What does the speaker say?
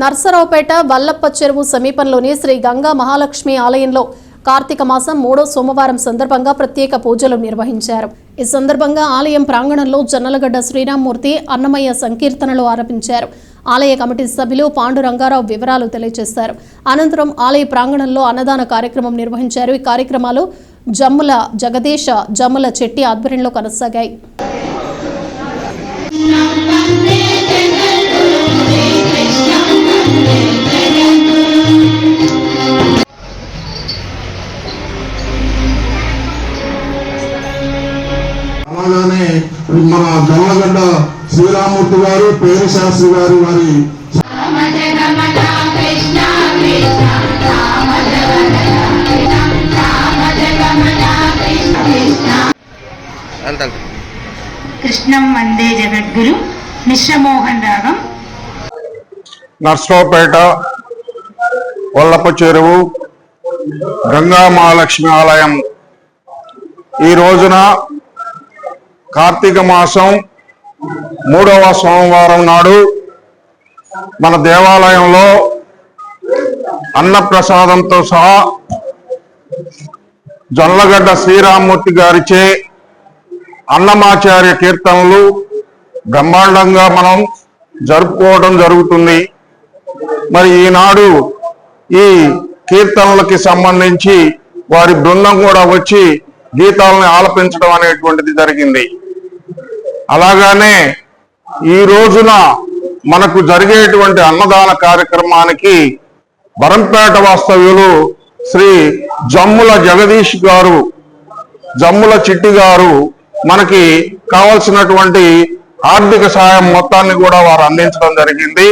నర్సరావుపేట వల్లప్ప చెరువు సమీపంలోని శ్రీ గంగా మహాలక్ష్మి ఆలయంలో కార్తీక మాసం మూడో సోమవారం సందర్భంగా ప్రత్యేక పూజలు నిర్వహించారు. ఈ సందర్భంగా ఆలయం ప్రాంగణంలో జన్నలగడ్డ శ్రీరామ్మూర్తి అన్నమయ్య సంకీర్తనలు ఆరంభించారు. ఆలయ కమిటీ సభ్యులు పాండు రంగారావు వివరాలు తెలియజేశారు. అనంతరం ఆలయ ప్రాంగణంలో అన్నదాన కార్యక్రమం నిర్వహించారు. ఈ కార్యక్రమాలు జమ్ముల జగదీశ జమ్ముల చెట్టి ఆధ్వర్యంలో కొనసాగాయి. అలాగనే మన జమ్మగడ్డ శ్రీరామూర్తి గారు పేరు శాస్త్రి గారు వారి కృష్ణం వందే జగద్గురు. మిశ్రమోహన్ రాగం. నర్సరావుపేట వల్లప్ప చెరువు గంగా మహాలక్ష్మి ఆలయం. ఈ రోజున కార్తీక మాసం మూడవ సోమవారం నాడు మన దేవాలయంలో అన్నప్రసాదంతో సహా జొల్లగడ్డ శ్రీరామ్మూర్తి గారిచే అన్నమాచార్య కీర్తనలు బ్రహ్మాండంగా మనం జరుపుకోవడం జరుగుతుంది. మరి ఈనాడు ఈ కీర్తనలకి సంబంధించి వారి బృందం కూడా వచ్చి గీతాలను ఆలపించడం అనేటువంటిది జరిగింది. అలాగానే ఈ రోజున మనకు జరిగేటువంటి అన్నదాన కార్యక్రమానికి భరంపేట వాస్తవ్యులు శ్రీ జమ్ముల జగదీష్ గారు జమ్ముల చిట్టి గారు మనకి కావలసినటువంటి ఆర్థిక సహాయం మొత్తాన్ని కూడా వారు అందించడం జరిగింది.